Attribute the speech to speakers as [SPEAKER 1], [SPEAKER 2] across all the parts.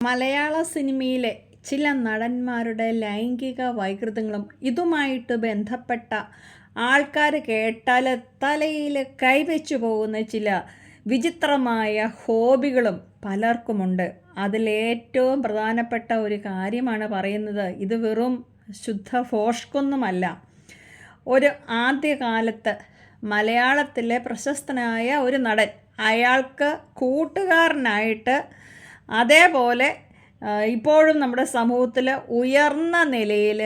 [SPEAKER 1] മലയാള സിനിമയിലെ ചില നടന്മാരുടെ ലൈംഗിക വൈകൃതങ്ങളും ഇതുമായിട്ട് ബന്ധപ്പെട്ട ആൾക്കാർ കേട്ടാൽ തലയിൽ കൈവച്ചു പോകുന്ന ചില വിചിത്രമായ ഹോബികളും പലർക്കുമുണ്ട്. അതിലേറ്റവും പ്രധാനപ്പെട്ട ഒരു കാര്യമാണ് പറയുന്നത് ഇത് വെറും ശുദ്ധ ഫോഷ്കൊന്നുമല്ല. ഒരു ആദ്യകാലത്ത് മലയാളത്തിലെ പ്രശസ്തനായ ഒരു നടൻ അയാൾക്ക് കൂട്ടുകാരനായിട്ട് അതേപോലെ ഇപ്പോഴും നമ്മുടെ സമൂഹത്തിൽ ഉയർന്ന നിലയിൽ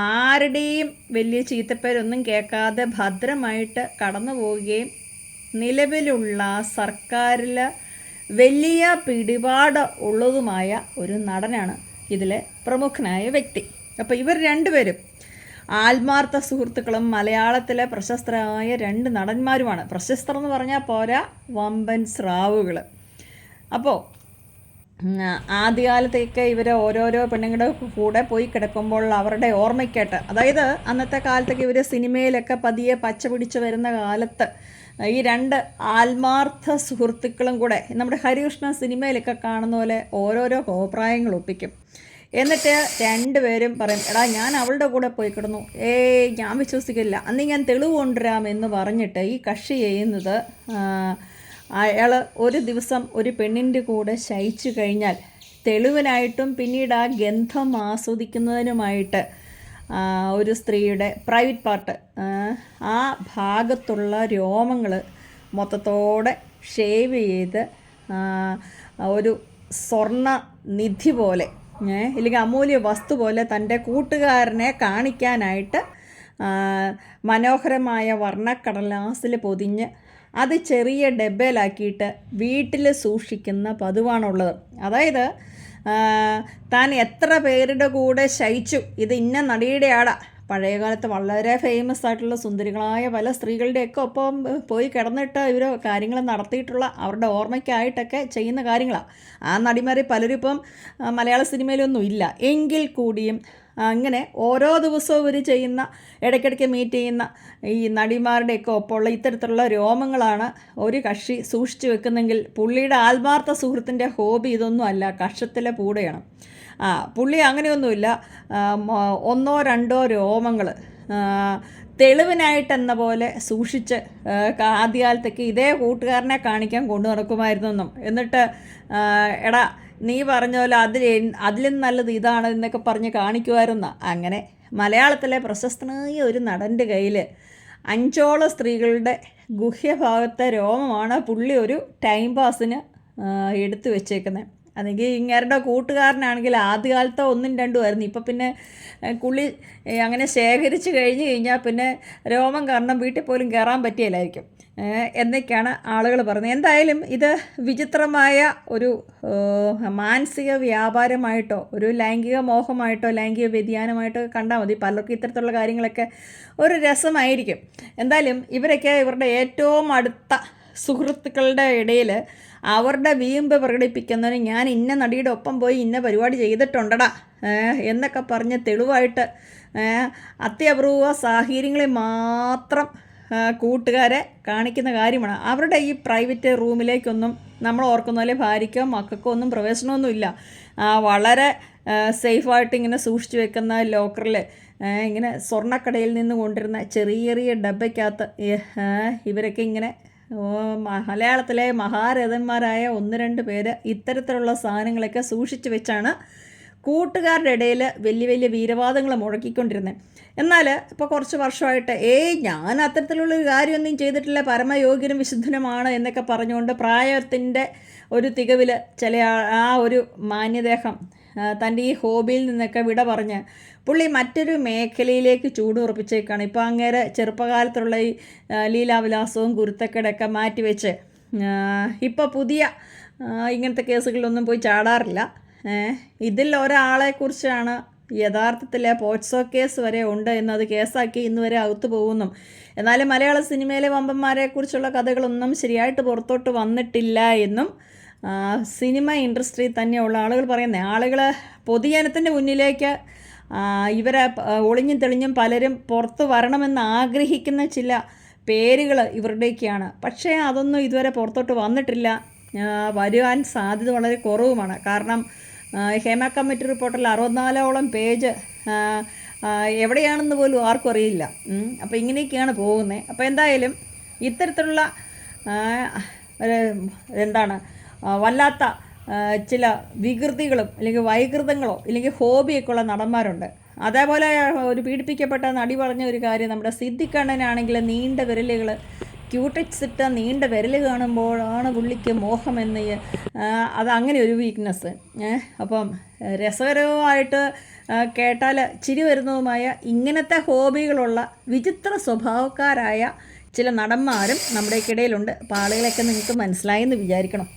[SPEAKER 1] ആരുടെയും വലിയ ചീത്തപ്പേരൊന്നും കേൾക്കാതെ ഭദ്രമായിട്ട് കടന്നു പോവുകയും നിലവിലുള്ള സർക്കാരിൽ വലിയ പിടിപാട് ഉള്ളതുമായ ഒരു നടനാണ് ഇതിലെ പ്രമുഖനായ വ്യക്തി. അപ്പോൾ ഇവർ രണ്ടുപേരും ആത്മാർത്ഥ സുഹൃത്തുക്കളും മലയാളത്തിലെ പ്രശസ്തരായ രണ്ട് നടന്മാരുമാണ്. പ്രശസ്തർ എന്ന് പറഞ്ഞാൽ പോരാ വമ്പൻ സ്രാവുകൾ. അപ്പോൾ ആദ്യകാലത്തൊക്കെ ഇവർ ഓരോരോ പെണ്ണുങ്ങളുടെ കൂടെ പോയി കിടക്കുമ്പോൾ അവരുടെ ഓർമ്മയ്ക്കായിട്ട്. അതായത് അന്നത്തെ കാലത്തേക്ക് ഇവർ സിനിമയിലൊക്കെ പതിയെ പച്ച പിടിച്ച് വരുന്ന കാലത്ത് ഈ രണ്ട് ആത്മാർത്ഥ സുഹൃത്തുക്കളും കൂടെ നമ്മുടെ ഹരികൃഷ്ണ സിനിമയിലൊക്കെ കാണുന്ന പോലെ ഓരോരോ അഭിപ്രായങ്ങൾ ഒപ്പിക്കും. എന്നിട്ട് രണ്ടുപേരും പറയും എടാ ഞാൻ അവളുടെ കൂടെ പോയി കിടന്നു. ഏയ് ഞാൻ വിശ്വസിക്കില്ല. അന്ന് ഞാൻ തെളിവ് കൊണ്ടുവരാമെന്ന് പറഞ്ഞിട്ട് ഈ കക്ഷി ചെയ്യുന്നത് അയാൾ ഒരു ദിവസം ഒരു പെണ്ണിന്റെ കൂടെ ശയിച്ചു കഴിഞ്ഞാൽ തെളിവിനായിട്ടും പിന്നീട് ആ ഗന്ധം ആസ്വദിക്കുന്നതിനുമായിട്ട് ഒരു സ്ത്രീയുടെ പ്രൈവറ്റ് പാർട്ട് ആ ഭാഗത്തുള്ള രോമങ്ങൾ മൊത്തത്തോടെ ഷേവ് ചെയ്ത് ഒരു സ്വർണ നിധി പോലെ ഇല്ലെങ്കിൽ അമൂല്യ വസ്തു പോലെ തന്റെ കൂട്ടുകാരനെ കാണിക്കാനായിട്ട് മനോഹരമായ വർണക്കടലാസിൽ പൊതിഞ്ഞ് അത് ചെറിയ ഡബ്ബയിലാക്കിയിട്ട് വീട്ടിൽ സൂക്ഷിക്കുന്ന പതിവാണുള്ളത്. അതായത് താൻ എത്ര പേരുടെ കൂടെ ശയിച്ചു ഇത് ഇന്ന നടിയുടെ ആടാ പഴയ കാലത്ത് വളരെ ഫേമസ് ആയിട്ടുള്ള സുന്ദരികളായ പല സ്ത്രീകളുടെയൊക്കെ ഒപ്പം പോയി കിടന്നിട്ട് ഇവർ കാര്യങ്ങൾ നടത്തിയിട്ടുള്ള അവരുടെ ഓർമ്മയ്ക്കായിട്ടൊക്കെ ചെയ്യുന്ന കാര്യങ്ങളാണ് ആ നടിമാരെ പലരും ഇപ്പം മലയാള സിനിമയിലൊന്നും ഇല്ല. എങ്കിൽ കൂടിയും അങ്ങനെ ഓരോ ദിവസവും ഇവർ ചെയ്യുന്ന ഇടയ്ക്കിടയ്ക്ക് മീറ്റ് ചെയ്യുന്ന ഈ നടിമാരുടെയൊക്കെ ഒപ്പമുള്ള ഇത്തരത്തിലുള്ള രോമങ്ങളാണ് ഒരു കക്ഷി സൂക്ഷിച്ചു വെക്കുന്നെങ്കിൽ പുള്ളിയുടെ ആത്മാർത്ഥ സുഹൃത്തിന്റെ ഹോബി ഇതൊന്നും അല്ല കഷത്തിലെ പൂടയാണ്. ആ പുള്ളി അങ്ങനെയൊന്നുമില്ല. ഒന്നോ രണ്ടോ രോമങ്ങൾ തെളിവിനായിട്ടെന്ന പോലെ സൂക്ഷിച്ച് ആദ്യകാലത്തേക്ക് ഇതേ കൂട്ടുകാരനെ കാണിക്കാൻ കൊണ്ടു നടക്കുമായിരുന്നെന്നും. എന്നിട്ട് എടാ നീ പറഞ്ഞ പോലെ അതിൽ അതിലും നല്ലത് ഇതാണ് എന്നൊക്കെ പറഞ്ഞ് കാണിക്കുമായിരുന്ന. അങ്ങനെ മലയാളത്തിലെ പ്രശസ്തനായ ഒരു നടന്റെ കയ്യിൽ അഞ്ചോളം സ്ത്രീകളുടെ ഗുഹ്യഭാഗത്തെ രോമമാണ് പുള്ളി ഒരു ടൈം പാസിന് എടുത്തു വെച്ചേക്കുന്നത് അല്ലെങ്കിൽ ഇങ്ങേരുടെ കൂട്ടുകാരനാണെങ്കിൽ ആദ്യകാലത്തെ ഒന്നും രണ്ടും ആയിരുന്നു. ഇപ്പം പിന്നെ കുളി അങ്ങനെ ശേഖരിച്ച് കഴിഞ്ഞ് കഴിഞ്ഞാൽ പിന്നെ രോമം കാരണം വീട്ടിൽ പോലും കയറാൻ പറ്റിയില്ലായിരിക്കും. എന്നൊക്കെയാണ് ആളുകൾ പറയുന്നത്. എന്തായാലും ഇത് വിചിത്രമായ ഒരു മാനസിക വ്യാപാരമായിട്ടോ ഒരു ലൈംഗിക മോഹമായിട്ടോ ലൈംഗിക വ്യതിയാനമായിട്ടോ കണ്ടാൽ മതി. പലർക്കും ഇത്തരത്തിലുള്ള കാര്യങ്ങളൊക്കെ ഒരു രസമായിരിക്കും. എന്തായാലും ഇവരൊക്കെ ഇവരുടെ ഏറ്റവും അടുത്ത സുഹൃത്തുക്കളുടെ ഇടയിൽ അവരുടെ വീമ്പ് പ്രകടിപ്പിക്കുന്നതിന് ഞാൻ ഇന്ന നടിയുടെ ഒപ്പം പോയി ഇന്ന പരിപാടി ചെയ്തിട്ടുണ്ടടാ എന്നൊക്കെ പറഞ്ഞ് തെളിവായിട്ട് അത്യപൂർവ സാഹചര്യങ്ങളിൽ മാത്രം കൂട്ടുകാരെ കാണിക്കുന്ന കാര്യമാണ്. അവരുടെ ഈ പ്രൈവറ്റ് റൂമിലേക്കൊന്നും നമ്മൾ ഓർക്കുന്ന പോലെ ഭാര്യയ്ക്കോ മക്കൾക്കോ ഒന്നും പ്രവേശനമൊന്നുമില്ല വളരെ സേഫായിട്ട് ഇങ്ങനെ സൂക്ഷിച്ചു വെക്കുന്ന ലോക്കറിൽ ഇങ്ങനെ സ്വർണക്കടയിൽ നിന്ന് കൊണ്ടിരുന്ന ചെറിയ ചെറിയ ഡബയ്ക്കകത്ത് ഇവരൊക്കെ ഇങ്ങനെ മലയാളത്തിലെ മഹാരഥന്മാരായ ഒന്ന് രണ്ട് പേര് ഇത്തരത്തിലുള്ള സാധനങ്ങളൊക്കെ സൂക്ഷിച്ചു വെച്ചാണ് കൂട്ടുകാരുടെ ഇടയിൽ വലിയ വലിയ വീരവാദങ്ങൾ മുഴക്കിക്കൊണ്ടിരുന്നത് എന്നാൽ ഇപ്പോൾ കുറച്ച് വർഷമായിട്ട് ഏയ് ഞാൻ അത്തരത്തിലുള്ള ഒരു കാര്യമൊന്നും ചെയ്തിട്ടില്ല പരമയോഗ്യനും വിശുദ്ധനുമാണ് എന്നൊക്കെ പറഞ്ഞുകൊണ്ട് പ്രായത്തിന്റെ ഒരു തികവിൽ ചില ആ- ഒരു മാന്യദേഹം തന്റെ ഈ ഹോബിയിൽ നിന്നൊക്കെ വിട പറഞ്ഞ് പുള്ളി മറ്റൊരു മേഖലയിലേക്ക് ചൂടുറപ്പിച്ചേക്കാണ്. ഇപ്പോൾ അങ്ങേരെ ചെറുപ്പകാലത്തുള്ള ഈ ലീലാവിലാസവും കുരുത്തക്കേടൊക്കെ മാറ്റിവെച്ച് ഇപ്പോൾ പുതിയ ഇങ്ങനത്തെ കേസുകളിലൊന്നും പോയി ചാടാറില്ല. ഇതിൽ ഒരാളെക്കുറിച്ചാണ് യഥാർത്ഥത്തിലെ പോക്സോ കേസ് വരെ ഉണ്ട് എന്നത് കേസാക്കി ഇന്ന് വരെ അകത്തു പോകുന്നു. എന്നാലും മലയാള സിനിമയിലെ വമ്പന്മാരെക്കുറിച്ചുള്ള കഥകളൊന്നും ശരിയായിട്ട് പുറത്തോട്ട് വന്നിട്ടില്ല എന്നും സിനിമ ഇൻഡസ്ട്രി തന്നെയുള്ള ആളുകൾ പറയുന്നത് ആളുകൾ പൊതുജനത്തിന്റെ മുന്നിലേക്ക് ഇവരെ ഒളിഞ്ഞും തെളിഞ്ഞും പലരും പുറത്ത് വരണമെന്ന് ആഗ്രഹിക്കുന്ന ചില പേരുകൾ ഇവരുടെയൊക്കെയാണ്. പക്ഷേ അതൊന്നും ഇതുവരെ പുറത്തോട്ട് വന്നിട്ടില്ല. വരുവാൻ സാധ്യത വളരെ കുറവുമാണ്. കാരണം ഹേമ കമ്മിറ്റി റിപ്പോർട്ടിൽ അറുപത്തിനാലോളം പേജ് എവിടെയാണെന്ന് പോലും ആർക്കും അറിയില്ല. അപ്പോൾ ഇങ്ങനെയൊക്കെയാണ് പോകുന്നത് അപ്പോൾ എന്തായാലും ഇത്തരത്തിലുള്ള എന്താണ് വല്ലാത്ത ചില വികൃതികളും അല്ലെങ്കിൽ വൈകൃതങ്ങളോ അല്ലെങ്കിൽ ഹോബിയൊക്കെ ഉള്ള നടന്മാരുണ്ട്. അതേപോലെ ഒരു പീഡിപ്പിക്കപ്പെട്ട നടി പറഞ്ഞ ഒരു കാര്യം നമ്മുടെ സിദ്ധിക്കണ്ണനാണെങ്കിൽ നീണ്ട വിരലുകൾ ക്യൂടെക്സ് ഇട്ട നീണ്ട വിരൽ കാണുമ്പോഴാണ് പുള്ളിക്ക് മോഹം എന്ന് അത് അങ്ങനെ ഒരു വീക്ക്നെസ് അപ്പം രസകരവുമായിട്ട് കേട്ടാൽ ചിരി വരുന്നതുമായ ഇങ്ങനത്തെ ഹോബികളുള്ള വിചിത്ര സ്വഭാവക്കാരായ ചില നടന്മാരും നമ്മുടെ ഇടയിലുണ്ട് അപ്പോൾ ആളുകളെയൊക്കെ നിങ്ങൾക്ക് മനസ്സിലായെന്ന് വിചാരിക്കണം.